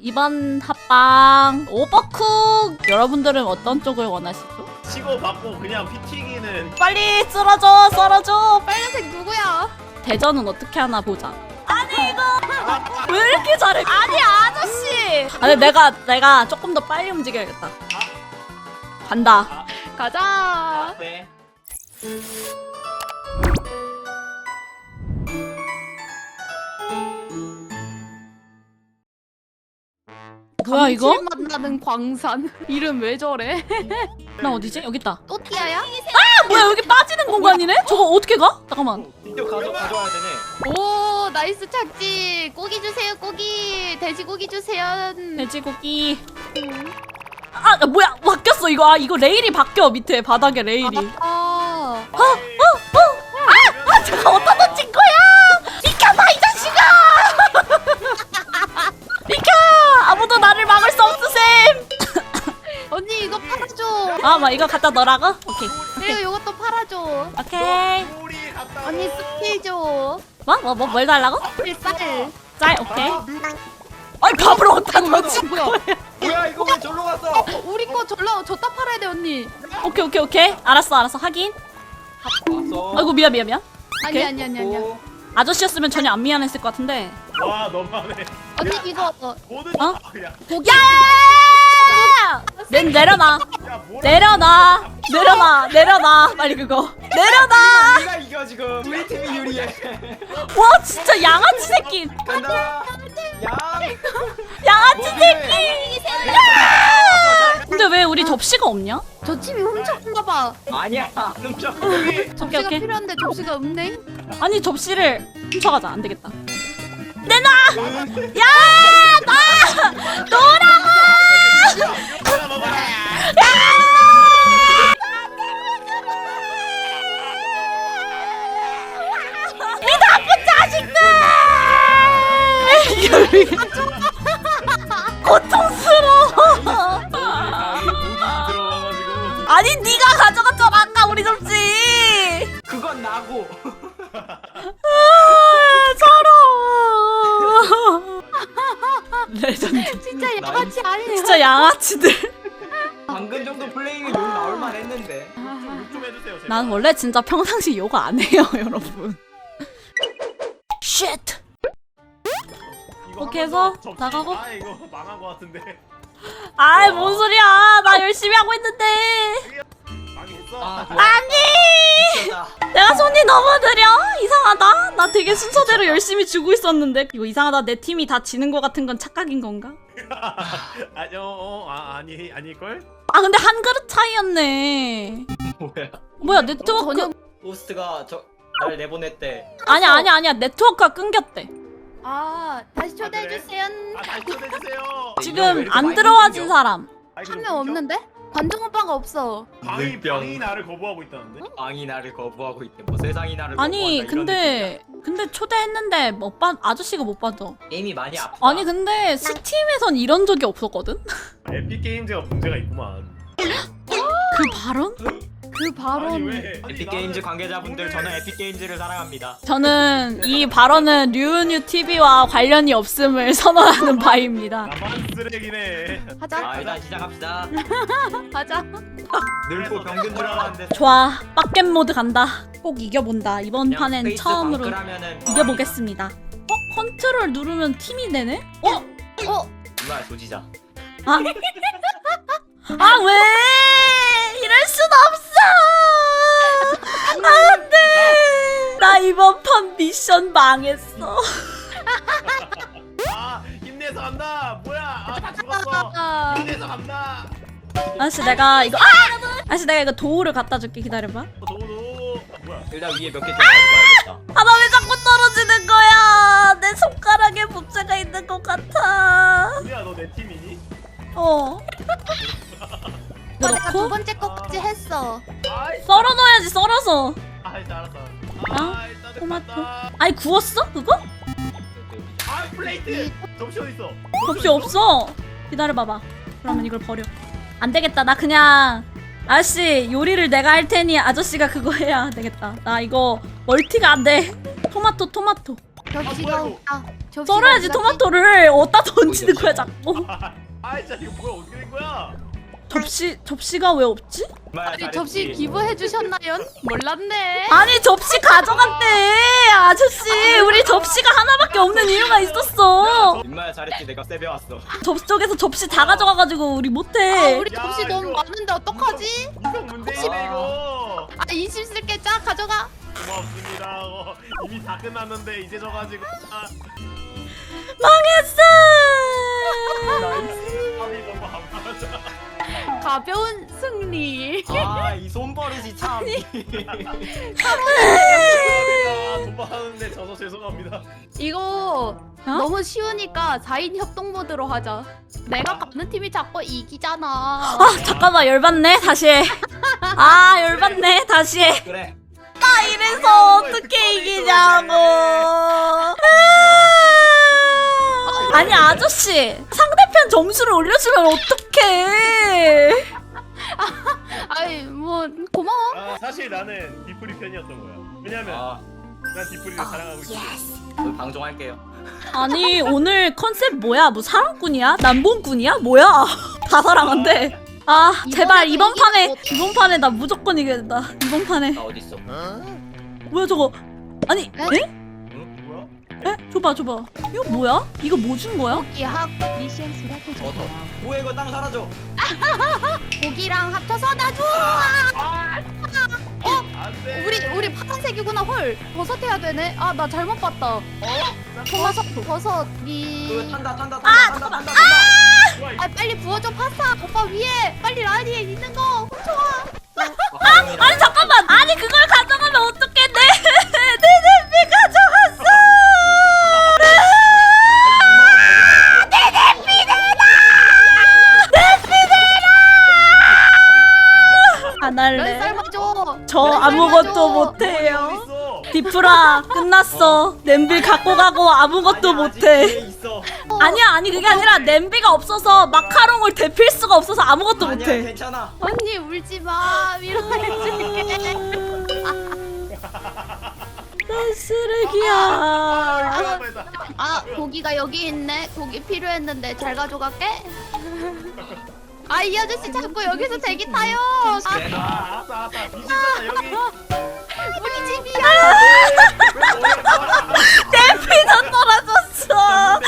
이번 합방 오버쿡 여러분들은 어떤 쪽을 원하시죠? 치고 받고 그냥 피튀기는 빨리 썰어줘 썰어줘 빨간색 누구야? 대전은 어떻게 하나 보자 아니 이거 왜 이렇게 잘해 아니 아저씨 아니 내가 내가 조금 더 빨리 움직여야겠다 간다 가자. 네. 뭐야 이거? 감칠 만나는 광산. 이름 왜 저래? 나 어디지? 여기 있다 또 띠아야? 아 뭐야 여기 빠지는 공간이네? 저거 어떻게 가? 잠깐만 이거 가져 가져와야 되네. 오 나이스 착지. 고기 주세요 고기. 돼지고기 주세요. 돼지고기 아 아, 뭐야 바뀌었어 이거 아 이거 레일이 바뀌어 밑에 바닥에 레일이 아. 아 잠깐 어 아줘. 아막 이거 갖다 넣으라고? 오케이 그리고 이것도 팔아줘. 오케이 우리 갔다. 언니 스킬 줘. 뭐? 뭐? 뭐? 뭘 달라고? 쌀. 짤 오케이 아이 밥을 어디다 넣지 뭐야? 뭐야 이거 왜 절로 갔어? 우리 거 절라 줬다 팔아야 돼 언니. 오케이 오케이 오케이 알았어 알았어 확인 왔어. 아이고 미안 미안 미안 아니 오케이. 아니 아니 아니 야. 아저씨였으면 전혀 안 미안했을 것 같은데 와 너무하네. 언니 이거 어, 모든 어? 그냥 고기. 내, 내려놔 야 뭐라. 내려놔 내려놔 내려놔 빨리 그거 내려놔 우리가 이겨 지금 우리 팀이 유리해 와 진짜 양아치 새끼 간다 양 양아치? 새끼 야! 근데 왜 우리 접시가 없냐? 저 팀이 훔쳤나 봐. 아니야 훔쳐 여기 접시가 오케이. 필요한데 접시가 없네. 아니 접시를 훔쳐가자 안 되겠다 내놔 야! 나! 너라고! 하나 먹어라. 아니 네가 가져갔잖아 아까 우리 접시. 그건 나고. 아, 서러워. 레전드. 진짜 양아치 아니야. 진짜 양아치들. 방금 정도 플레이는 욕 나올만 했는데. 욕좀 해주세요. 제발. 난 원래 진짜 평상시 요가 안 해요 여러분. 쉣 이거 오케이 해서 더 접시- 나가고? 아 이거 망한 거 같은데. 아이 뭔 소리야. 나 열심히 하고 있는데 나 되게 순서대로 열심히 주고 있었는데 이거 이상하다 내 팀이 다 지는 거 같은 건 착각인 건가? 아니 어, 어 아, 아니 아닐 걸? 아 근데 한 그릇 차이였네 뭐야 뭐야 네트워크 전혀 호스트가 저 날 내보냈대 아니야 아니야 아니야 네트워크가 끊겼대 아 다시 초대해 아, 그래? 주세요. 아 다시 초대해주세요. 지금 안 들어와진? 사람 한 명? 없는데? 관종 오빠가 없어. 방이. 방이 나를 거부하고 있다는데? 왕이 나를 거부하고 있대 뭐 세상이 나를 아니 거부한다, 이런 근데 근데 초대했는데 못 받, 아저씨가 못 받아 느낌이야. 게임이 많이 아프다 아니 근데 스팀에선 이런 적이 없었거든? 에픽 게임즈가 문제가 있구만. 그 발언? 그 아니 발언. 왜? 아니, 에픽 게임즈 나는 관계자분들 저는 에픽 게임즈를 사랑합니다 저는 이 발언은 류은유 TV와 관련이 없음을 선언하는 바입니다 나만 쓰레기네. 하자. 아 일단 시작합시다 하자. 늙고 병든 줄 알았는데 좋아 빡겜 모드 간다 꼭 이겨본다 이번 그냥 판엔 처음으로 방크라면은 이겨보겠습니다 어? 컨트롤 누르면 팀이 되네? 어? 어 정말 조지자 아? 아 왜? 이럴 순 없어 안돼 나 이번 판 미션 망했어 아 힘내서 간다. 뭐야? 아다 죽었어. 아, 힘내서 간다. 아저씨 내가 이거 아! 아저씨 내가 이거 도우를 갖다 줄게 기다려봐 도도. 뭐야? 일단 위에 몇개좀 가져가야겠다 아 나 왜 자꾸 떨어지는 거야 내 손가락에 문제가 있는 것 같아 뭐야 너 내 팀이니? 어 오빠 내가 두 넣고 번째 거까지 했어. 아이 썰어 넣어야지 썰어서 아 일단 알았어. 어? 아 토마토. 아니 구웠어 그거? 아 플레이트. 접시 어디 있어? 접시 없어 기다려봐봐 그러면 이걸 버려 안 되겠다 나 그냥 아저씨 요리를 내가 할 테니 아저씨가 그거 해야 되겠다 나 이거 멀티가 안돼 토마토 토마토 접시가 뭐야, 이거? 없다. 접시가 썰어야지 없다. 토마토를 어디다 던지는 거야 자꾸 아 진짜 이거 뭐야 어떻게 된 거야? 접시 접시가 왜 없지? 아니. 접시 기부해 주셨나요? 몰랐네. 아니 접시 가져갔대 아저씨 우리 접시가 하나밖에 없는 이유가 있었어 이마야 잘했지 내가 세배 왔어. 접시 쪽에서 접시 다 가져가가지고 우리 아, 못해 우리 야, 접시 너무 이거- 많은데 어떡하지? 이거 문제이네 이거. 아, 이심 쓸게 쫙 가져가. 고맙습니다. 어, 이미 다 끝났는데 이제 져가지고. 아, 망했어 아니 너무 안 맞아. 가벼운 승리. 아이 손버릇이 참. 죄송합니다. 돈 받았는데 져서 죄송합니다. 이거 어? 너무 쉬우니까 4인 협동 모드로 하자. 내가 가는 팀이 자꾸 이기잖아. 아 잠깐만 열받네 다시 해 아 열받네 다시 해 그래. 아 이래서 어떻게 이기냐고 아니 아저씨 상대 편 점수를 올려주면 어떡해 아이 뭐 고마워. 아 사실 나는 디프리 편이었던 거야. 왜냐면 아, 난 디프리를 사랑하고 있어. 저 방종할게요. 아니 오늘 컨셉 뭐야 뭐 사랑꾼이야? 남봉꾼이야? 뭐야 다 사랑한데 아 제발 이번 판에 이번 판에 나 무조건 이겨야 된다 이번 판에 나 어디 있어? 뭐야 저거 아니 에? 에? 뭐야? 에? 줘봐 줘봐 이거 뭐야? 이거 뭐 준 거야? 고기학 미션 수락해 얻어. 뭐야 이거 땅 사라져. 고기랑 합쳐서 나줘. 안돼. 우리 우리 파란색이구나 헐 버섯 해야 되네. 아 나 잘못 봤다. 어? 버섯 버섯 미. 탄다 탄다 탄다 탄다 탄다. 탄다. 뭐야 이거? 아 빨리 부어줘 파스타 오빠 위에 빨리 라디에 있는 거 훔쳐와. 아, 아니 잠깐만 아니 그걸 가져가면 어떡해 아무것도. 못해요? 디프라 끝났어 냄비 갖고 가고 아무것도 못해 있어. 아니야 아니 그게 아니라 냄비가 없어서 마카롱을 데필 수가 없어서 아무것도 아니야 못해 괜찮아. 언니 울지 마 위로해줄게. 난 쓰레기야 아, 이거 아 고기가 여기 있네. 고기 필요했는데 잘 가져갈게. 아 이 아저씨 자꾸 여기서 대기 타요. 아 내가 아, 알았어, 알았어. 미친잖아, 여기. 우리 집이야. 냄비도 떨어졌어